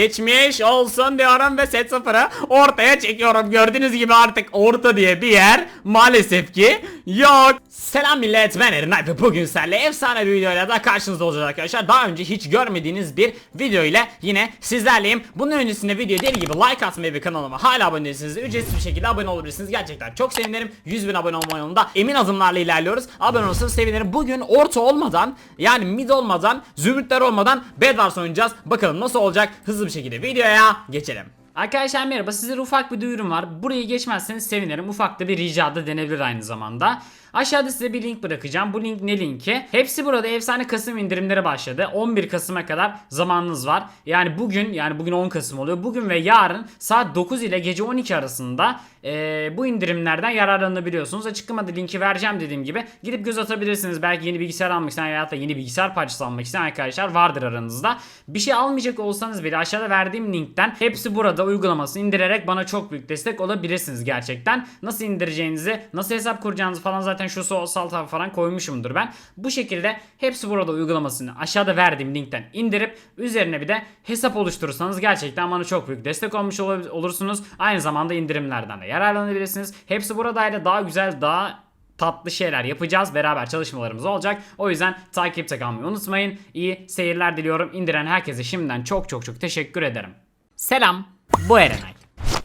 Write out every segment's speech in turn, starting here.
geçmiş olsun diyorum ve set sıfırı ortaya çekiyorum. Gördüğünüz gibi artık orta diye bir yer maalesef ki yok. Selam millet ben Eren ve bugün sizlerle efsane bir videoyla da karşınızda olacağız arkadaşlar. Daha önce hiç görmediğiniz bir video ile yine sizlerleyim. Bunun öncesinde video deli gibi like atmayı ve kanalıma hala abone değilseniz de ücretsiz bir şekilde abone olabilirsiniz. Gerçekten çok sevinirim. 100 bin abone olma yolunda emin adımlarla ilerliyoruz. Abone olursanız sevinirim. Bugün orta olmadan yani mid olmadan zümrütler olmadan Bedwars oynayacağız. Bakalım nasıl olacak hızlı bir şekilde videoya geçelim. Arkadaşlar merhaba size ufak bir duyurum var. Burayı geçmezseniz sevinirim. Ufak da bir rica da denebilir aynı zamanda. Aşağıda size bir link bırakacağım. Bu link ne linki? Hepsi burada efsane Kasım indirimleri başladı. 11 Kasım'a kadar zamanınız var. Yani bugün yani bugün 10 Kasım oluyor. Bugün ve yarın saat 9 ile gece 12 arasında eee, bu indirimlerden yararlanabiliyorsunuz. Açıklamada linki vereceğim dediğim gibi. Gidip göz atabilirsiniz. Belki yeni bilgisayar almak isteyen ya da yeni bilgisayar parçası almak isteyen arkadaşlar vardır aranızda. Bir şey almayacak olsanız bile aşağıda verdiğim linkten hepsi burada uygulamasını indirerek bana çok büyük destek olabilirsiniz gerçekten. Nasıl indireceğinizi, nasıl hesap kuracağınızı falan zaten şu sol salt tarafı falan koymuşumdur ben. Bu şekilde hepsi burada uygulamasını aşağıda verdiğim linkten indirip üzerine bir de hesap oluşturursanız gerçekten bana çok büyük destek olmuş olab- olursunuz. Aynı zamanda indirimlerden de yararlanabilirsiniz. Hepsi buradaydı. Daha güzel, daha tatlı şeyler yapacağız. Beraber çalışmalarımız olacak. O yüzden takipte kalmayı unutmayın. İyi seyirler diliyorum. İndiren herkese şimdiden çok çok çok teşekkür ederim. Selam. Bu Erenay.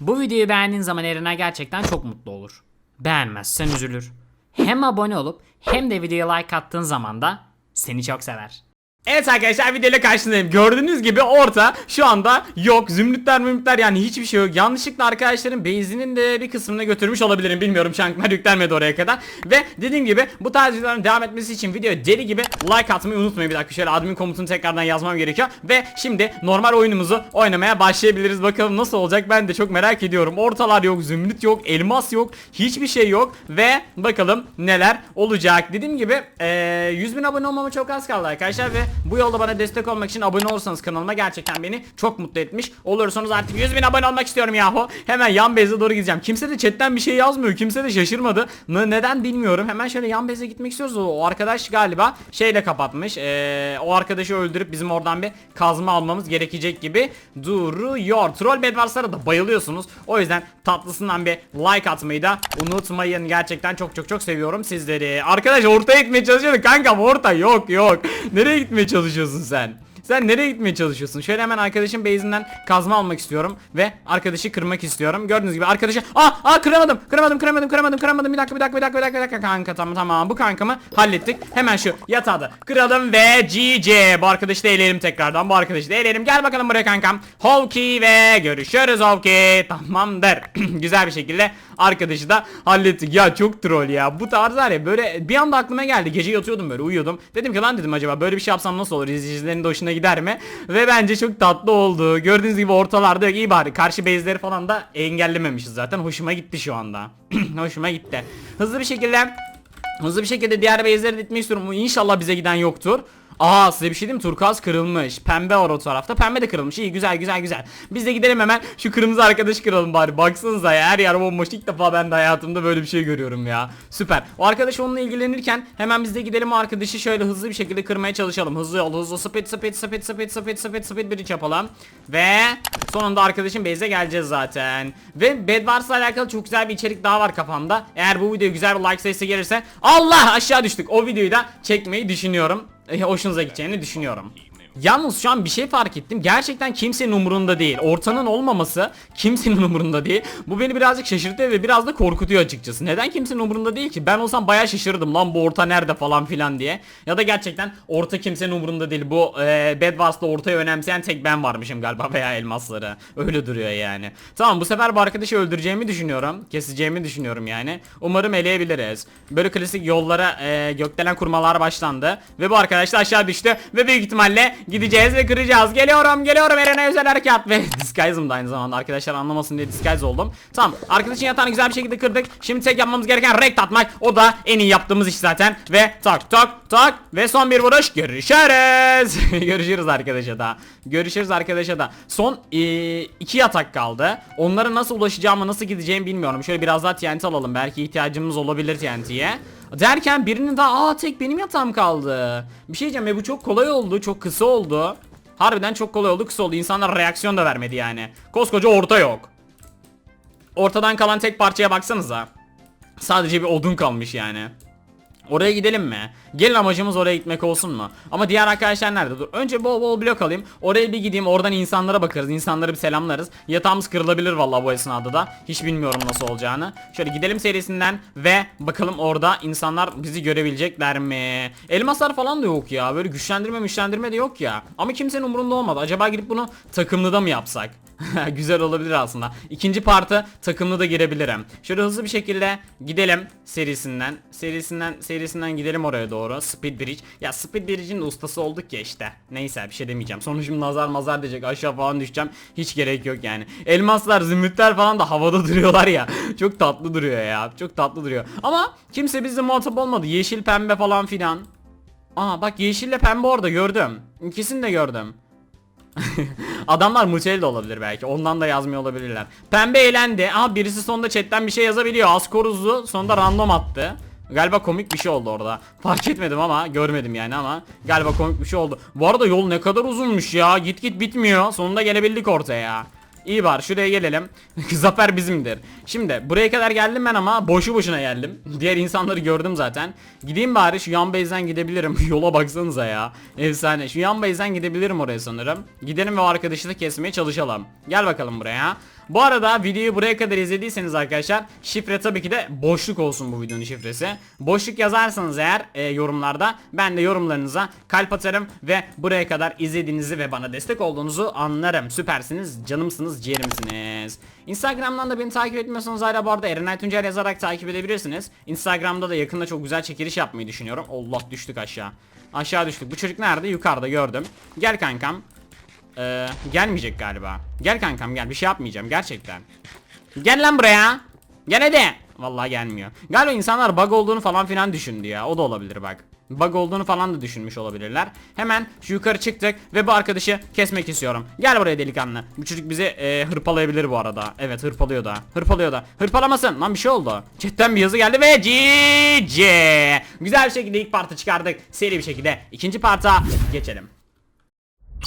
Bu videoyu beğendiğin zaman Erenay gerçekten çok mutlu olur. Beğenmezsen üzülür. Hem abone olup hem de videoya like attığın zaman da seni çok sever. Evet arkadaşlar videoyla karşınızdayım. Gördüğünüz gibi orta şu anda yok. Zümrütler mümrütler yani hiçbir şey yok. Yanlışlıkla arkadaşların base'inin de bir kısmını götürmüş olabilirim. Bilmiyorum çanklar yüklenmedi oraya kadar. Ve dediğim gibi bu tarz videoların devam etmesi için videoya deli gibi like atmayı unutmayın. Bir dakika şöyle admin komutunu tekrardan yazmam gerekiyor. Ve şimdi normal oyunumuzu oynamaya başlayabiliriz. Bakalım nasıl olacak ben de çok merak ediyorum. Ortalar yok, zümrüt yok, elmas yok. Hiçbir şey yok. Ve bakalım neler olacak. Dediğim gibi eee 100 bin abone olmama çok az kaldı arkadaşlar. Ve bu yolda bana destek olmak için abone olursanız kanalıma gerçekten beni çok mutlu etmiş olursunuz. Artık 100 bin abone olmak istiyorum yahu. Hemen yan base'e doğru gideceğim. Kimse de chatten bir şey yazmıyor. Kimse de şaşırmadı. Ne- neden bilmiyorum. Hemen şöyle yan base'e gitmek istiyoruz. O, arkadaş galiba şeyle kapatmış. Eee, o arkadaşı öldürüp bizim oradan bir kazma almamız gerekecek gibi duruyor. Troll Bedwars'lara da bayılıyorsunuz. O yüzden tatlısından bir like atmayı da unutmayın. Gerçekten çok çok çok seviyorum sizleri. Arkadaş ortaya gitmeye çalışıyorduk. Kankam orta yok yok. Nereye gitmeye çalışıyorsun sen? Sen nereye gitmeye çalışıyorsun? Şöyle hemen arkadaşın base'inden kazma almak istiyorum ve arkadaşı kırmak istiyorum. Gördüğünüz gibi arkadaşı Aa aa kıramadım. Kıramadım, kıramadım, kıramadım, kıramadım. Bir dakika, bir dakika, bir dakika, bir dakika, bir dakika kanka. Tamam tamam. Bu kankamı hallettik. Hemen şu yatağı da kıralım ve GG. Bu arkadaşı da eleyelim tekrardan. Bu arkadaşı da eleyelim. Gel bakalım buraya kankam. Holki ve görüşürüz Holki. Tamamdır. Güzel bir şekilde arkadaşı da hallettik. Ya çok troll ya. Bu tarz var ya böyle bir anda aklıma geldi. Gece yatıyordum böyle uyuyordum. Dedim ki lan dedim acaba böyle bir şey yapsam nasıl olur? İzleyicilerin de hoşuna gider mi? Ve bence çok tatlı oldu. Gördüğünüz gibi ortalarda yok. iyi bari. Karşı base'leri falan da engellememişiz zaten. Hoşuma gitti şu anda. Hoşuma gitti. Hızlı bir şekilde Hızlı bir şekilde diğer base'leri gitmek istiyorum. İnşallah bize giden yoktur. Aa size bir şey diyeyim mi? Turkuaz kırılmış. Pembe var o tarafta. Pembe de kırılmış. İyi güzel güzel güzel. Biz de gidelim hemen şu kırmızı arkadaş kıralım bari. Baksanıza ya her yer bomboş. İlk defa ben de hayatımda böyle bir şey görüyorum ya. Süper. O arkadaş onunla ilgilenirken hemen biz de gidelim o arkadaşı şöyle hızlı bir şekilde kırmaya çalışalım. Hızlı yol hızlı speed speed speed speed speed speed speed bir yapalım. Ve sonunda arkadaşın base'e geleceğiz zaten. Ve Bedwars'la alakalı çok güzel bir içerik daha var kafamda. Eğer bu video güzel bir like sayısı gelirse Allah aşağı düştük. O videoyu da çekmeyi düşünüyorum. E, hoşunuza gideceğini düşünüyorum. Yalnız şu an bir şey fark ettim. Gerçekten kimsenin umurunda değil. Ortanın olmaması kimsenin umurunda değil. Bu beni birazcık şaşırtıyor ve biraz da korkutuyor açıkçası. Neden kimsenin umurunda değil ki? Ben olsam bayağı şaşırırdım lan bu orta nerede falan filan diye. Ya da gerçekten orta kimsenin umurunda değil. Bu e, Bedwars'ta ortayı önemseyen tek ben varmışım galiba veya elmasları. Öyle duruyor yani. Tamam bu sefer bu arkadaşı öldüreceğimi düşünüyorum. Keseceğimi düşünüyorum yani. Umarım eleyebiliriz. Böyle klasik yollara e, gökdelen kurmalar başlandı. Ve bu arkadaş da aşağı düştü. Ve büyük ihtimalle gideceğiz ve kıracağız. Geliyorum geliyorum Eren'e özel harekat. Ve disguise'ım da aynı zamanda arkadaşlar anlamasın diye disguise oldum. Tamam arkadaşın yatağını güzel bir şekilde kırdık. Şimdi tek yapmamız gereken rekt atmak. O da en iyi yaptığımız iş zaten. Ve tak tak tak. Ve son bir vuruş. Görüşürüz. Görüşürüz arkadaşa da. Görüşürüz arkadaşa da. Son e, iki yatak kaldı. Onlara nasıl ulaşacağımı nasıl gideceğimi bilmiyorum. Şöyle biraz daha TNT alalım. Belki ihtiyacımız olabilir TNT'ye. Derken birinin daha aa tek benim yatağım kaldı. Bir şey diyeceğim ve bu çok kolay oldu. Çok kısa oldu. Harbiden çok kolay oldu kısa oldu. İnsanlar reaksiyon da vermedi yani. Koskoca orta yok. Ortadan kalan tek parçaya baksanıza. Sadece bir odun kalmış yani. Oraya gidelim mi? Gelin amacımız oraya gitmek olsun mu? Ama diğer arkadaşlar nerede? Dur. Önce bol bol blok alayım. Oraya bir gideyim. Oradan insanlara bakarız. İnsanları bir selamlarız. Yatağımız kırılabilir vallahi bu esnada da. Hiç bilmiyorum nasıl olacağını. Şöyle gidelim serisinden ve bakalım orada insanlar bizi görebilecekler mi? Elmaslar falan da yok ya. Böyle güçlendirme güçlendirme de yok ya. Ama kimsenin umurunda olmadı. Acaba gidip bunu takımlıda mı yapsak? Güzel olabilir aslında. İkinci partı takımlı da girebilirim. Şöyle hızlı bir şekilde gidelim serisinden. Serisinden serisinden gidelim oraya doğru. Speed Bridge. Ya Speed Bridge'in ustası olduk ya işte. Neyse bir şey demeyeceğim. Sonuçum nazar mazar diyecek. Aşağı falan düşeceğim. Hiç gerek yok yani. Elmaslar, zümrütler falan da havada duruyorlar ya. Çok tatlı duruyor ya. Çok tatlı duruyor. Ama kimse bizle muhatap olmadı. Yeşil, pembe falan filan. Aa bak yeşille pembe orada gördüm. İkisini de gördüm. Adamlar mutel de olabilir belki. Ondan da yazmıyor olabilirler. Pembe eğlendi. Aha birisi sonunda chatten bir şey yazabiliyor. Askoruzlu sonunda random attı. Galiba komik bir şey oldu orada. Fark etmedim ama görmedim yani ama galiba komik bir şey oldu. Bu arada yol ne kadar uzunmuş ya. Git git bitmiyor. Sonunda gelebildik ortaya. İyi var şuraya gelelim. Zafer bizimdir. Şimdi buraya kadar geldim ben ama boşu boşuna geldim. Diğer insanları gördüm zaten. Gideyim bari şu yan base'den gidebilirim. Yola baksanıza ya. Efsane. Şu yan base'den gidebilirim oraya sanırım. Gidelim ve o arkadaşı da kesmeye çalışalım. Gel bakalım buraya. Bu arada videoyu buraya kadar izlediyseniz arkadaşlar şifre tabii ki de boşluk olsun bu videonun şifresi. Boşluk yazarsanız eğer e, yorumlarda ben de yorumlarınıza kalp atarım ve buraya kadar izlediğinizi ve bana destek olduğunuzu anlarım. Süpersiniz, canımsınız, ciğerimsiniz. Instagram'dan da beni takip etmiyorsanız hala bu arada Erenay Tuncer yazarak takip edebilirsiniz. Instagram'da da yakında çok güzel çekiliş yapmayı düşünüyorum. Allah düştük aşağı. Aşağı düştük. Bu çocuk nerede? Yukarıda gördüm. Gel kankam. Ee, gelmeyecek galiba. Gel kankam gel bir şey yapmayacağım gerçekten. Gel lan buraya. Gel hadi. Vallahi gelmiyor. Galiba insanlar bug olduğunu falan filan düşündü ya. O da olabilir bak. Bug olduğunu falan da düşünmüş olabilirler. Hemen şu yukarı çıktık ve bu arkadaşı kesmek istiyorum. Gel buraya delikanlı. Bu çocuk bizi e, hırpalayabilir bu arada. Evet hırpalıyor da. Hırpalıyor da. Hırpalamasın. Lan bir şey oldu. Chatten bir yazı geldi ve GG. Güzel bir şekilde ilk partı çıkardık. Seri bir şekilde ikinci parta geçelim.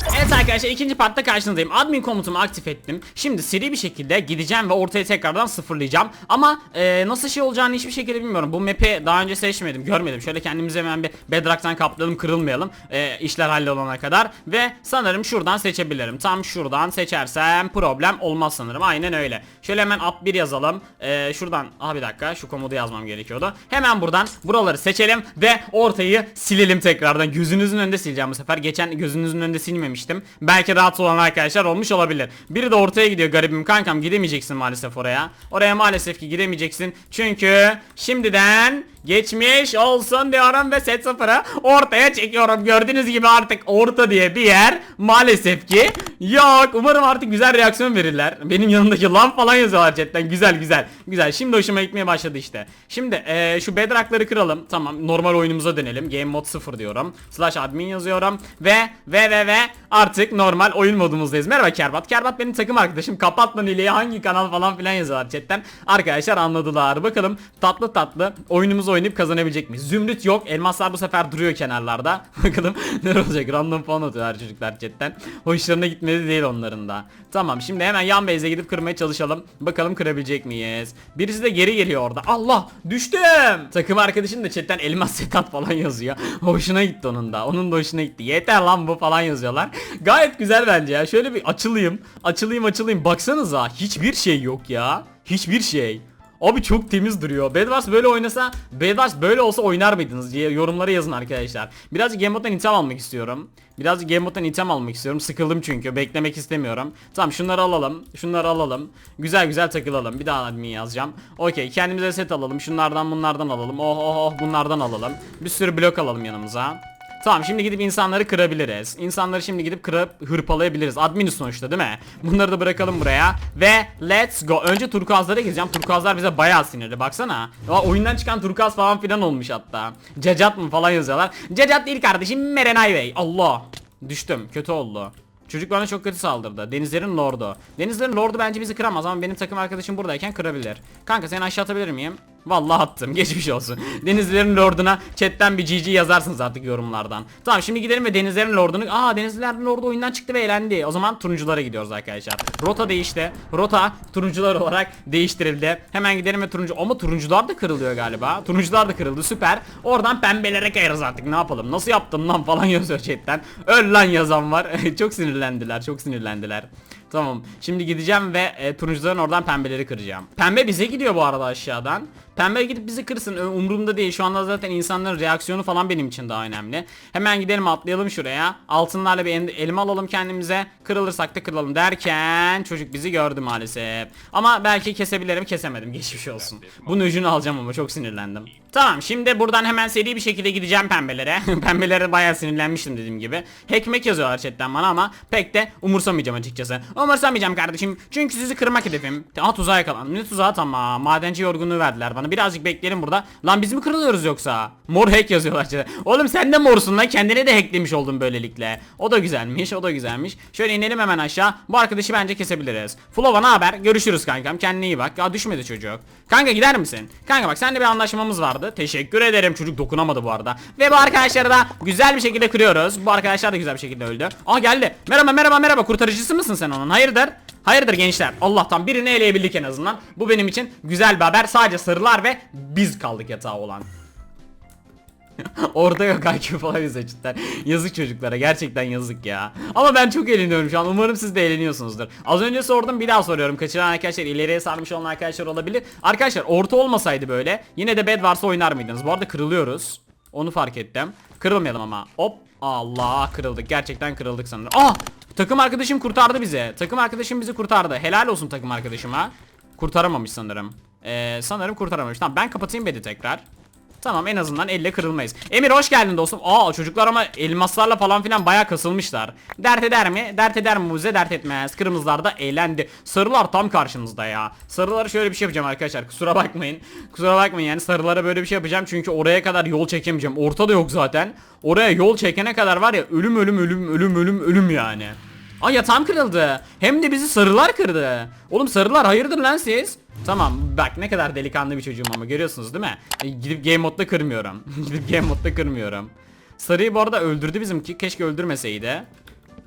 Evet arkadaşlar ikinci partta karşınızdayım. Admin komutumu aktif ettim. Şimdi seri bir şekilde gideceğim ve ortaya tekrardan sıfırlayacağım. Ama e, nasıl şey olacağını hiçbir şekilde bilmiyorum. Bu map'i daha önce seçmedim, görmedim. Şöyle kendimize hemen bir bedrock'tan kaplayalım, kırılmayalım. E, işler hallolana kadar. Ve sanırım şuradan seçebilirim. Tam şuradan seçersem problem olmaz sanırım. Aynen öyle. Şöyle hemen at 1 yazalım. E, şuradan, aha bir dakika şu komodu yazmam gerekiyordu. Hemen buradan buraları seçelim ve ortayı silelim tekrardan. Gözünüzün önünde sileceğim bu sefer. Geçen gözünüzün önünde silmemiştim. Belki rahatsız olan arkadaşlar olmuş olabilir. Biri de ortaya gidiyor garibim kankam gidemeyeceksin maalesef oraya. Oraya maalesef ki gidemeyeceksin. Çünkü şimdiden geçmiş olsun diyorum ve set sıfırı ortaya çekiyorum. Gördüğünüz gibi artık orta diye bir yer maalesef ki yok. Umarım artık güzel reaksiyon verirler. Benim yanındaki lan falan yazıyorlar chatten. Güzel güzel. Güzel. Şimdi hoşuma gitmeye başladı işte. Şimdi eee, şu bedrock'ları kıralım. Tamam normal oyunumuza dönelim. Game mode 0 diyorum. Slash admin yazıyorum. Ve ve ve ve artık normal oyun modumuzdayız. Merhaba Kerbat. Kerbat benim takım arkadaşım. Kapatma Nile'ye hangi kanal falan filan yazıyorlar chatten. Arkadaşlar anladılar. Bakalım tatlı tatlı oyunumuzu oynayıp kazanabilecek miyiz? Zümrüt yok. Elmaslar bu sefer duruyor kenarlarda. Bakalım ne olacak? Random falan atıyorlar çocuklar chatten. Hoşlarına gitmedi değil onların da. Tamam şimdi hemen yan base'e gidip kırmaya çalışalım. Bakalım kırabilecek miyiz? Birisi de geri geliyor orada. Allah düştüm. Takım arkadaşım da chatten elmas setat falan yazıyor. Hoşuna gitti onun da. Onun da hoşuna gitti. Yeter lan bu falan yazıyorlar. Gayet güzel bence ya. Şöyle bir açılayım. Açılayım açılayım. Baksanıza hiçbir şey yok ya. Hiçbir şey. Abi çok temiz duruyor. Bedwars böyle oynasa, Bedwars böyle olsa oynar mıydınız diye yorumlara yazın arkadaşlar. Birazcık Game Mode'dan item almak istiyorum. Birazcık Game Mode'dan item almak istiyorum. Sıkıldım çünkü. Beklemek istemiyorum. Tamam şunları alalım. Şunları alalım. Güzel güzel takılalım. Bir daha admin yazacağım. Okey kendimize set alalım. Şunlardan bunlardan alalım. Oh oh oh bunlardan alalım. Bir sürü blok alalım yanımıza. Tamam şimdi gidip insanları kırabiliriz. İnsanları şimdi gidip kırıp hırpalayabiliriz. Admin sonuçta değil mi? Bunları da bırakalım buraya. Ve let's go. Önce turkuazlara gideceğim. Turkuazlar bize bayağı sinirli. Baksana. Ya, oyundan çıkan turkuaz falan filan olmuş hatta. Cacat mı falan yazıyorlar. Cacat değil kardeşim. Merenay Bey. Allah. Düştüm. Kötü oldu. Çocuk bana çok kötü saldırdı. Denizlerin lordu. Denizlerin lordu bence bizi kıramaz ama benim takım arkadaşım buradayken kırabilir. Kanka seni aşağı atabilir miyim? Vallahi attım. Geçmiş olsun. Denizlilerin lorduna chatten bir GG yazarsınız artık yorumlardan. Tamam şimdi gidelim ve denizlerin lordunu... Aa denizlilerin lordu oyundan çıktı ve eğlendi. O zaman turunculara gidiyoruz arkadaşlar. Rota değişti. Rota turuncular olarak değiştirildi. Hemen gidelim ve turuncu... Ama turuncular da kırılıyor galiba. Turuncular da kırıldı süper. Oradan pembelere kayarız artık ne yapalım. Nasıl yaptın lan falan yazıyor chatten. Öl lan yazan var. çok sinirlendiler. Çok sinirlendiler. Tamam. Şimdi gideceğim ve e, turuncuların oradan pembeleri kıracağım. Pembe bize gidiyor bu arada aşağıdan. Pembe gidip bizi kırsın. Umurumda değil. Şu anda zaten insanların reaksiyonu falan benim için daha önemli. Hemen gidelim atlayalım şuraya. Altınlarla bir elma alalım kendimize. Kırılırsak da kırılalım derken çocuk bizi gördü maalesef. Ama belki kesebilirim kesemedim. Geçmiş olsun. Bunun ucunu alacağım ama çok sinirlendim. Tamam şimdi buradan hemen seri bir şekilde gideceğim pembelere. pembelere bayağı sinirlenmiştim dediğim gibi. Hackmek yazıyorlar chatten bana ama pek de umursamayacağım açıkçası. Umursamayacağım kardeşim. Çünkü sizi kırmak hedefim. Aa tuzağa yakalandım. Ne tuzağı tamam. Madenci yorgunluğu verdiler bana. Birazcık bekleyelim burada. Lan biz mi kırılıyoruz yoksa? Mor hack yazıyorlar chatte. Oğlum sen de morsun lan. Kendine de hacklemiş oldun böylelikle. O da güzelmiş. O da güzelmiş. Şöyle inelim hemen aşağı. Bu arkadaşı bence kesebiliriz. Flova ne haber? Görüşürüz kankam. Kendine iyi bak. Ya düşmedi çocuk. Kanka gider misin? Kanka bak seninle bir anlaşmamız vardı. Teşekkür ederim. Çocuk dokunamadı bu arada. Ve bu arkadaşları da güzel bir şekilde kırıyoruz. Bu arkadaşlar da güzel bir şekilde öldü. Aa geldi. Merhaba merhaba merhaba. Kurtarıcısı mısın sen onun? Hayırdır? Hayırdır gençler? Allah'tan birini eleyebildik en azından. Bu benim için güzel bir haber. Sadece sarılar ve biz kaldık yatağı olan. Orada yok IQ falan bize cidden. Yazık çocuklara gerçekten yazık ya. Ama ben çok eğleniyorum şu an. Umarım siz de eğleniyorsunuzdur. Az önce sordum bir daha soruyorum. Kaçıran arkadaşlar ileriye sarmış olan arkadaşlar olabilir. Arkadaşlar orta olmasaydı böyle yine de bed varsa oynar mıydınız? Bu arada kırılıyoruz. Onu fark ettim. Kırılmayalım ama. Hop. Allah kırıldık. Gerçekten kırıldık sanırım. Ah! Takım arkadaşım kurtardı bizi. Takım arkadaşım bizi kurtardı. Helal olsun takım arkadaşıma. Kurtaramamış sanırım. Ee, sanırım kurtaramamış. Tamam ben kapatayım bedi tekrar. Tamam en azından elle kırılmayız. Emir hoş geldin dostum. Aa çocuklar ama elmaslarla falan filan bayağı kasılmışlar. Dert eder mi? Dert eder mi Muze? Dert etmez. Kırmızılar da eğlendi. Sarılar tam karşınızda ya. Sarılara şöyle bir şey yapacağım arkadaşlar. Kusura bakmayın. Kusura bakmayın yani sarılara böyle bir şey yapacağım. Çünkü oraya kadar yol çekemeyeceğim. Ortada yok zaten. Oraya yol çekene kadar var ya ölüm ölüm ölüm ölüm ölüm ölüm yani. Aa yatağım kırıldı. Hem de bizi sarılar kırdı. Oğlum sarılar hayırdır lan siz? Tamam bak ne kadar delikanlı bir çocuğum ama görüyorsunuz değil mi? E, gidip game modda kırmıyorum. gidip game modda kırmıyorum. Sarıyı bu arada öldürdü bizimki. Keşke öldürmeseydi.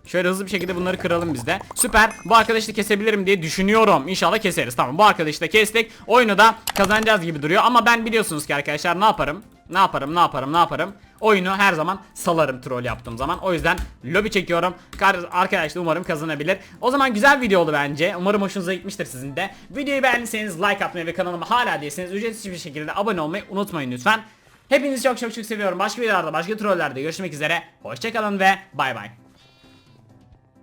Şöyle hızlı bir şekilde bunları kıralım biz de. Süper. Bu arkadaşı da kesebilirim diye düşünüyorum. İnşallah keseriz. Tamam bu arkadaşı da kestik. Oyunu da kazanacağız gibi duruyor. Ama ben biliyorsunuz ki arkadaşlar ne yaparım? Ne yaparım ne yaparım ne yaparım? Oyunu her zaman salarım troll yaptığım zaman. O yüzden lobi çekiyorum. Kar arkadaş da umarım kazanabilir. O zaman güzel video oldu bence. Umarım hoşunuza gitmiştir sizin de. Videoyu beğendiyseniz like atmayı ve kanalıma hala değilseniz ücretsiz bir şekilde abone olmayı unutmayın lütfen. Hepinizi çok çok çok seviyorum. Başka videolarda başka trollerde görüşmek üzere. Hoşçakalın ve bay bay.